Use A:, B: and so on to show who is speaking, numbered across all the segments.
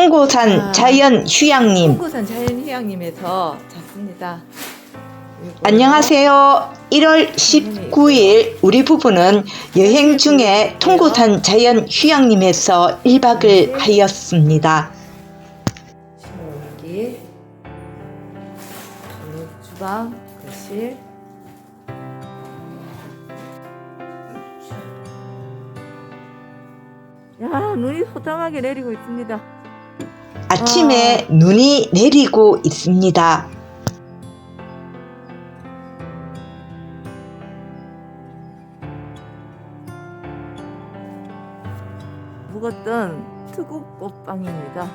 A: 통고산
B: 아.
A: 자연 휴양님
B: 홍고산 자연휴양림에서 잤습니다. 그리고
A: 안녕하세요. 1월 19일 우리 부부는 여행 중에 통고산 자연 휴양림에서 1박을 하였습니다.
B: 주방, 거실 야 눈이 소tam하게 내리고 있습니다.
A: 아침에 눈이 내리고 있습니다.
B: 묵었던 특급 꽃빵입니다.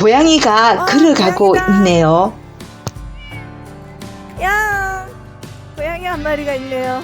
A: 고양이가
B: 아,
A: 걸어가고
B: 고양이다.
A: 있네요.
B: 야, 고양이 한 마리가 있네요.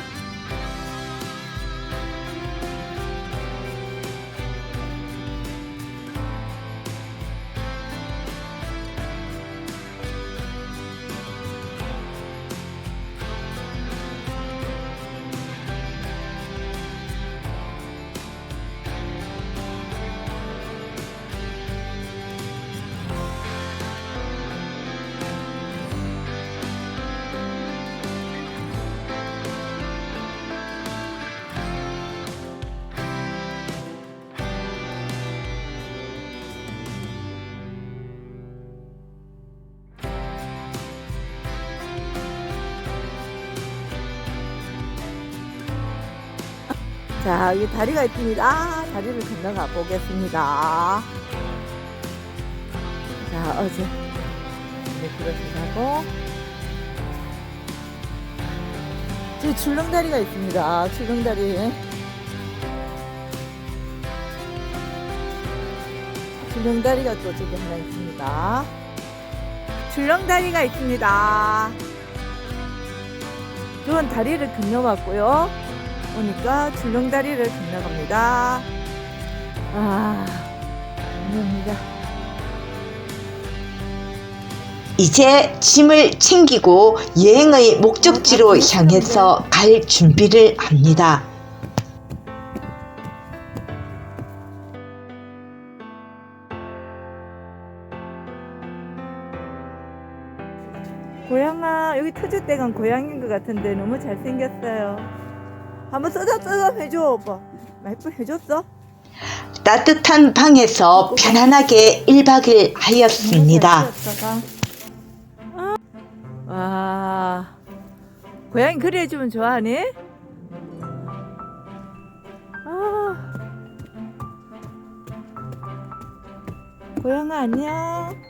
B: 자, 여기 다리가 있습니다. 아, 다리를 건너가 보겠습니다. 자, 어제 그렇게 가고 저기 출렁다리가 있습니다. 출렁다리. 출렁다리가 또 저기 하나 있습니다. 출렁다리가 있습니다. 이건 다리를 건너왔고요. 오니까 줄렁다리를 건너갑니다. 아, 감사합니다.
A: 이제 짐을 챙기고 여행의 목적지로 향해서 갈 준비를 합니다.
B: 고양아, 여기 터줏대감 고양인 것 같은데 너무 잘생겼어요. 한번 쓰담쓰담 해줘, 오빠. 말씀 해줬어?
A: 따뜻한 방에서 편안하게 1박을 하였습니다.
B: 아, 와, 고양이 그리 해주면 좋아하니? 아, 고양아 안녕.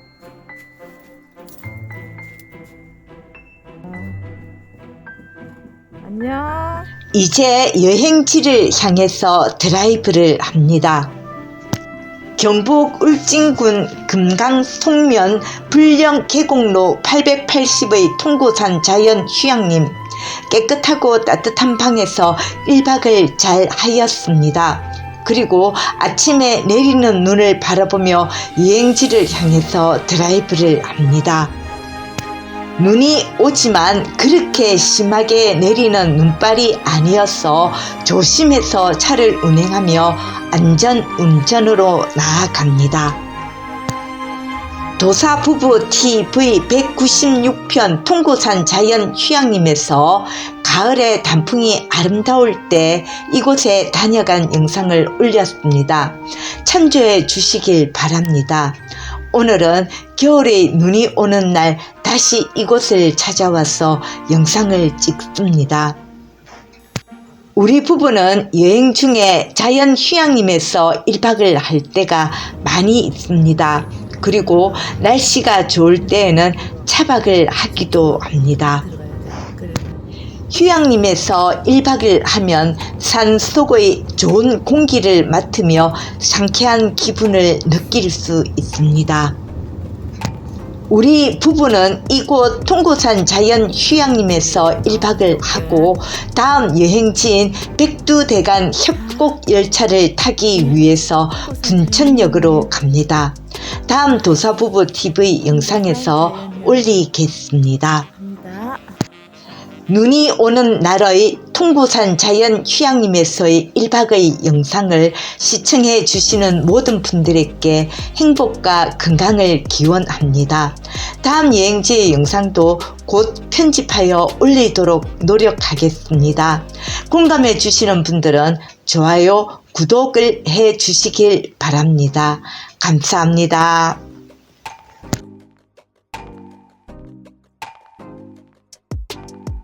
B: 안녕.
A: 이제 여행지를 향해서 드라이브를 합니다. 경북 울진군 금강 송면 불령 계곡로 880의 통고산 자연 휴양림 깨끗하고 따뜻한 방에서 1박을 잘 하였습니다. 그리고 아침에 내리는 눈을 바라보며 여행지를 향해서 드라이브를 합니다. 눈이 오지만 그렇게 심하게 내리는 눈발이 아니어서 조심해서 차를 운행하며 안전 운전으로 나아갑니다. 도사 부부 TV 196편 통고산 자연 휴양림에서 가을에 단풍이 아름다울 때 이곳에 다녀간 영상을 올렸습니다. 참조해 주시길 바랍니다. 오늘은 겨울에 눈이 오는 날 다시 이곳을 찾아와서 영상을 찍습니다. 우리 부부는 여행 중에 자연 휴양림에서 1박을 할 때가 많이 있습니다. 그리고 날씨가 좋을 때에는 차박을 하기도 합니다. 휴양림에서 1박을 하면 산 속의 좋은 공기를 맡으며 상쾌한 기분을 느낄 수 있습니다. 우리 부부는 이곳 통고산 자연 휴양림에서 1박을 하고 다음 여행지인 백두대간 협곡 열차를 타기 위해서 분천역으로 갑니다. 다음 도사부부 TV 영상에서
B: 올리겠습니다.
A: 눈이 오는 날의 통고산 자연 휴양림에서의 1박의 영상을 시청해 주시는 모든 분들에게 행복과 건강을 기원합니다. 다음 여행지의 영상도 곧 편집하여 올리도록 노력하겠습니다. 공감해 주시는 분들은 좋아요, 구독을 해 주시길 바랍니다. 감사합니다.